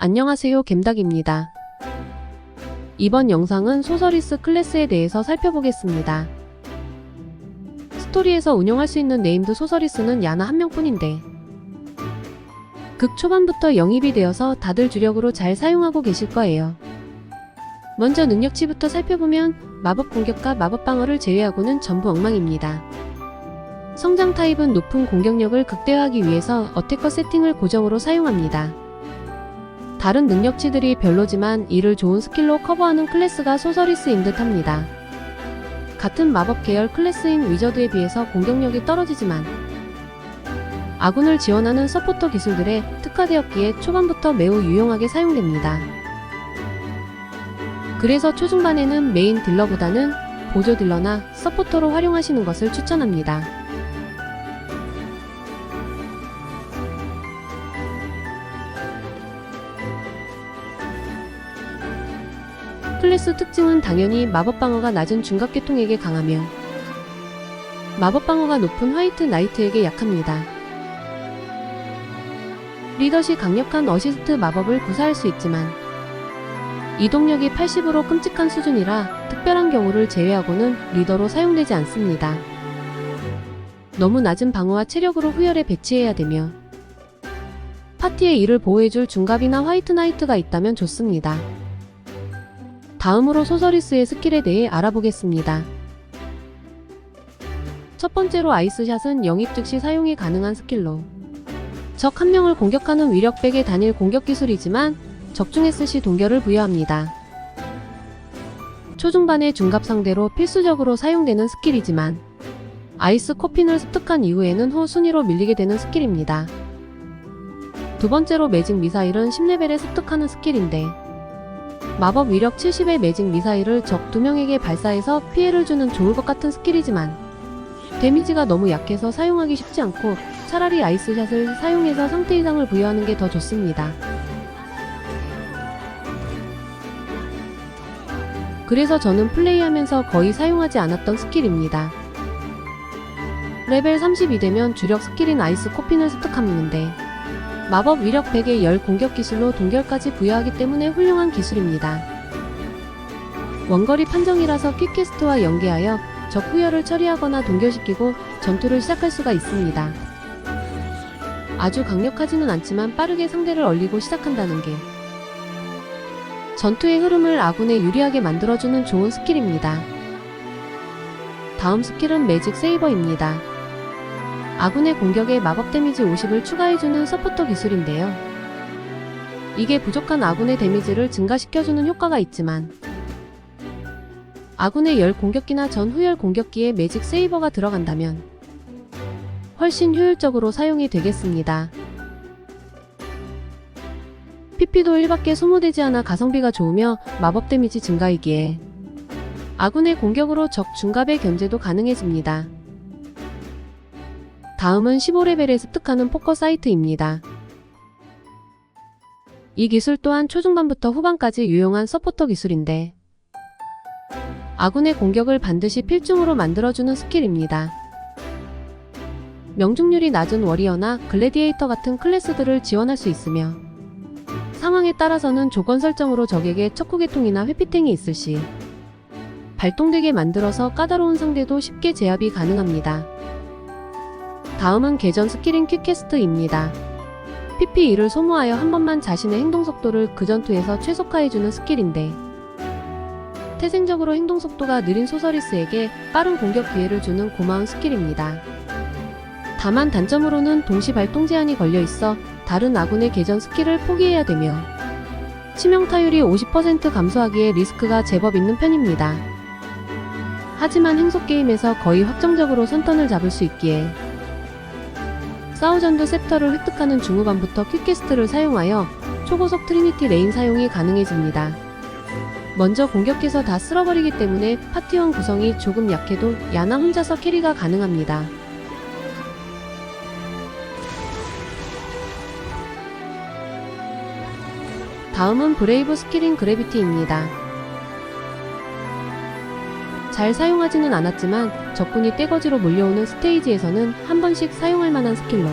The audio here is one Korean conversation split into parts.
안녕하세요 겜닭입니다. 이번 영상은 소서리스 클래스에 대해서 살펴보겠습니다. 스토리에서 운영할 수 있는 네임드 소서리스는 야나 한 명뿐인데 극 초반부터 영입이 되어서 다들 주력으로 잘 사용하고 계실 거예요. 먼저 능력치부터 살펴보면 마법 공격과 마법 방어를 제외하고는 전부 엉망입니다. 성장 타입은 높은 공격력을 극대화하기 위해서 어태커 세팅을 고정으로 사용합니다. 다른 능력치들이 별로지만 이를 좋은 스킬로 커버하는 클래스가 소서리스인 듯 합니다. 같은 마법 계열 클래스인 위저드에 비해서 공격력이 떨어지지만 아군을 지원하는 서포터 기술들에 특화되었기에 초반부터 매우 유용하게 사용됩니다. 그래서 초중반에는 메인 딜러보다는 보조 딜러나 서포터로 활용하시는 것을 추천합니다. 클래스 특징은 당연히 마법 방어가 낮은 중갑 계통에게 강하며 마법 방어가 높은 화이트 나이트에게 약합니다. 리더시 강력한 어시스트 마법을 구사할 수 있지만 이동력이 80으로 끔찍한 수준이라 특별한 경우를 제외하고는 리더로 사용되지 않습니다. 너무 낮은 방어와 체력으로 후열에 배치해야 되며 파티에 이를 보호해줄 중갑이나 화이트 나이트가 있다면 좋습니다. 다음으로 소서리스의 스킬에 대해 알아보겠습니다. 첫 번째로 아이스샷은 영입 즉시 사용이 가능한 스킬로 적 한 명을 공격하는 위력 100의 단일 공격 기술이지만 적중했을 시 동결을 부여합니다. 초중반의 중갑 상대로 필수적으로 사용되는 스킬이지만 아이스 코핀을 습득한 이후에는 후 순위로 밀리게 되는 스킬입니다. 두 번째로 매직 미사일은 10레벨에 습득하는 스킬인데 마법 위력 70의 매직 미사일을 적 2명에게 발사해서 피해를 주는 좋을 것 같은 스킬이지만 데미지가 너무 약해서 사용하기 쉽지 않고 차라리 아이스샷을 사용해서 상태 이상을 부여하는 게 더 좋습니다. 그래서 저는 플레이하면서 거의 사용하지 않았던 스킬입니다. 레벨 30이 되면 주력 스킬인 아이스 코핀을 습득하는데 마법 위력 100의 열 공격 기술로 동결까지 부여하기 때문에 훌륭한 기술입니다. 원거리 판정이라서 퀵캐스트와 연계하여 적 후열을 처리하거나 동결시키고 전투를 시작할 수가 있습니다. 아주 강력하지는 않지만 빠르게 상대를 얼리고 시작한다는 게 전투의 흐름을 아군에 유리하게 만들어주는 좋은 스킬입니다. 다음 스킬은 매직 세이버입니다. 아군의 공격에 마법 데미지 50을 추가해주는 서포터 기술인데요. 이게 부족한 아군의 데미지를 증가시켜주는 효과가 있지만 아군의 열 공격기나 전 후열 공격기에 매직 세이버가 들어간다면 훨씬 효율적으로 사용이 되겠습니다. PP도 1밖에 소모되지 않아 가성비가 좋으며 마법 데미지 증가이기에 아군의 공격으로 적 중갑의 견제도 가능해집니다. 다음은 15레벨에 습득하는 포커 사이트입니다. 이 기술 또한 초중반부터 후반까지 유용한 서포터 기술인데 아군의 공격을 반드시 필중으로 만들어주는 스킬입니다. 명중률이 낮은 워리어나 글래디에이터 같은 클래스들을 지원할 수 있으며 상황에 따라서는 조건 설정으로 적에게 척후계통이나 회피탱이 있을 시 발동되게 만들어서 까다로운 상대도 쉽게 제압이 가능합니다. 다음은 개전 스킬인 퀵캐스트입니다. PPE를 소모하여 한 번만 자신의 행동 속도를 그 전투에서 최소화해주는 스킬인데 태생적으로 행동 속도가 느린 소서리스에게 빠른 공격 기회를 주는 고마운 스킬입니다. 다만 단점으로는 동시 발동 제한이 걸려 있어 다른 아군의 개전 스킬을 포기해야 되며 치명 타율이 50% 감소하기에 리스크가 제법 있는 편입니다. 하지만 행속 게임에서 거의 확정적으로 선턴을 잡을 수 있기에 사우전드 셉터를 획득하는 중후반부터 퀵캐스트를 사용하여 초고속 트리니티 레인 사용이 가능해집니다. 먼저 공격해서 다 쓸어버리기 때문에 파티원 구성이 조금 약해도 야나 혼자서 캐리가 가능합니다. 다음은 브레이브 스킬인 그래비티입니다. 잘 사용하지는 않았지만 적군이 떼거지로 몰려오는 스테이지에서는 한 번씩 사용할 만한 스킬로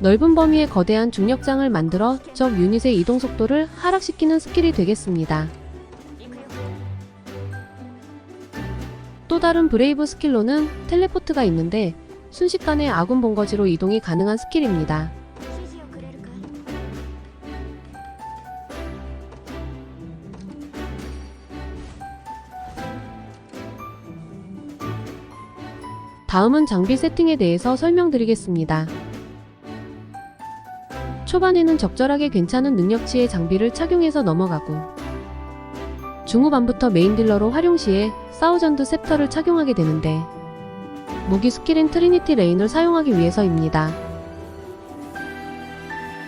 넓은 범위의 거대한 중력장을 만들어 적 유닛의 이동 속도를 하락시키는 스킬이 되겠습니다. 또 다른 브레이브 스킬로는 텔레포트가 있는데 순식간에 아군 본거지로 이동이 가능한 스킬입니다. 다음은 장비 세팅에 대해서 설명드리겠습니다. 초반에는 적절하게 괜찮은 능력치의 장비를 착용해서 넘어가고 중후반부터 메인 딜러로 활용 시에 사우전드 셉터를 착용하게 되는데 무기 스킬인 트리니티 레인을 사용하기 위해서입니다.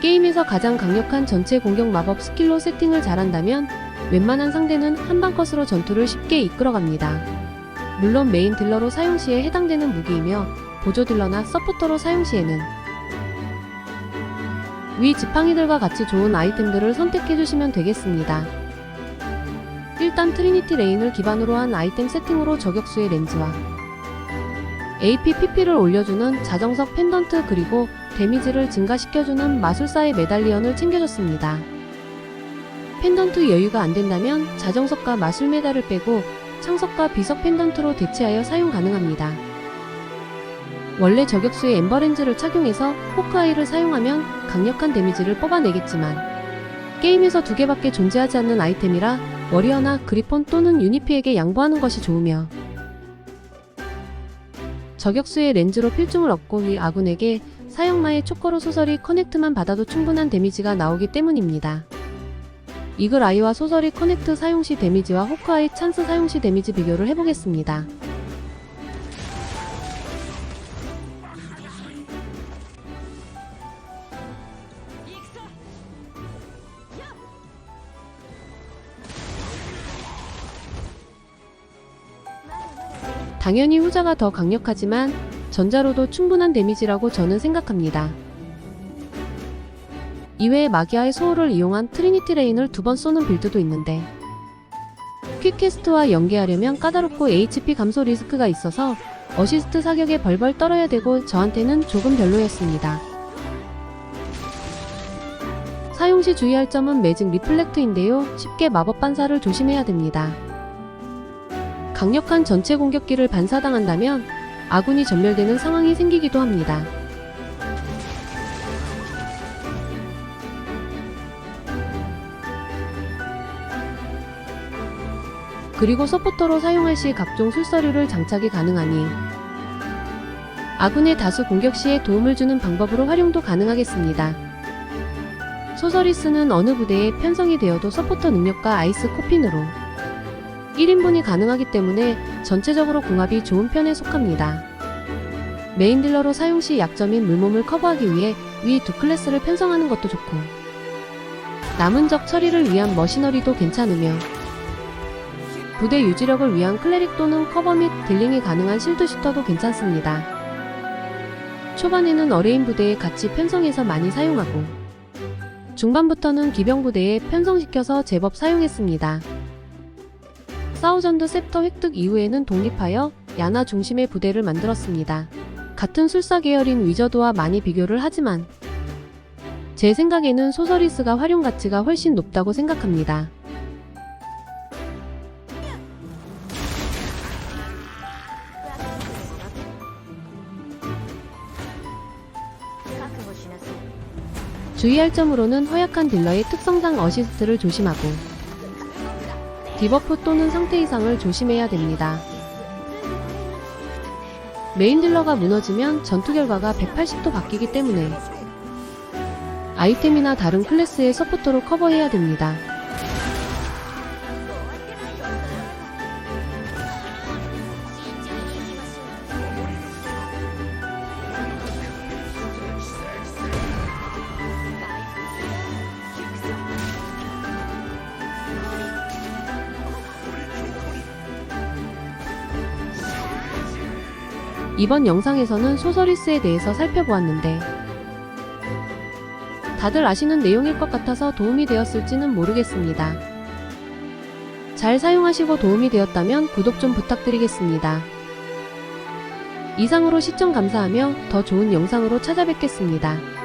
게임에서 가장 강력한 전체 공격 마법 스킬로 세팅을 잘한다면 웬만한 상대는 한방 컷으로 전투를 쉽게 이끌어갑니다. 물론 메인 딜러로 사용 시에 해당되는 무기이며 보조 딜러나 서포터로 사용 시에는 위 지팡이들과 같이 좋은 아이템들을 선택해 주시면 되겠습니다. 일단 트리니티 레인을 기반으로 한 아이템 세팅으로 저격수의 렌즈와 AP, PP를 올려주는 자정석 펜던트 그리고 데미지를 증가시켜주는 마술사의 메달리언을 챙겨줬습니다. 펜던트 여유가 안 된다면 자정석과 마술 메달을 빼고 창석과 비석 펜던트로 대체하여 사용 가능합니다. 원래 저격수의 엠버렌즈를 착용해서 호크아이를 사용하면 강력한 데미지를 뽑아내겠지만 게임에서 두 개밖에 존재하지 않는 아이템이라 워리어나 그리폰 또는 유니피에게 양보하는 것이 좋으며 저격수의 렌즈로 필중을 얻고 위 아군에게 사형마의 초커로 소설이 커넥트만 받아도 충분한 데미지가 나오기 때문입니다. 이글 아이와 소설이 커넥트 사용 시 데미지와 호크아이 찬스 사용 시 데미지 비교를 해보겠습니다. 당연히 후자가 더 강력하지만 전자로도 충분한 데미지라고 저는 생각합니다. 이외에 마기아의 소울을 이용한 트리니티 레인을 두 번 쏘는 빌드도 있는데 퀵캐스트와 연계하려면 까다롭고 HP 감소 리스크가 있어서 어시스트 사격에 벌벌 떨어야 되고 저한테는 조금 별로였습니다. 사용 시 주의할 점은 매직 리플렉트인데요. 쉽게 마법 반사를 조심해야 됩니다. 강력한 전체 공격기를 반사당한다면 아군이 전멸되는 상황이 생기기도 합니다. 그리고 서포터로 사용할 시 각종 술사류를 장착이 가능하니 아군의 다수 공격 시에 도움을 주는 방법으로 활용도 가능하겠습니다. 소서리스는 어느 부대에 편성이 되어도 서포터 능력과 아이스 코핀으로 1인분이 가능하기 때문에 전체적으로 궁합이 좋은 편에 속합니다. 메인 딜러로 사용 시 약점인 물몸을 커버하기 위해 위 두 클래스를 편성하는 것도 좋고 남은 적 처리를 위한 머시너리도 괜찮으며 부대 유지력을 위한 클레릭 또는 커버 및 딜링이 가능한 실드 슈터도 괜찮습니다. 초반에는 어레인 부대에 같이 편성해서 많이 사용하고 중반부터는 기병 부대에 편성시켜서 제법 사용했습니다. 사우전드 셉터 획득 이후에는 독립하여 야나 중심의 부대를 만들었습니다. 같은 술사 계열인 위저드와 많이 비교를 하지만 제 생각에는 소서리스가 활용 가치가 훨씬 높다고 생각합니다. 주의할 점으로는 허약한 딜러의 특성상 어시스트를 조심하고 디버프 또는 상태 이상을 조심해야 됩니다. 메인 딜러가 무너지면 전투 결과가 180도 바뀌기 때문에 아이템이나 다른 클래스의 서포터로 커버해야 됩니다. 이번 영상에서는 소서리스에 대해서 살펴보았는데 다들 아시는 내용일 것 같아서 도움이 되었을지는 모르겠습니다. 잘 사용하시고 도움이 되었다면 구독 좀 부탁드리겠습니다. 이상으로 시청 감사하며 더 좋은 영상으로 찾아뵙겠습니다.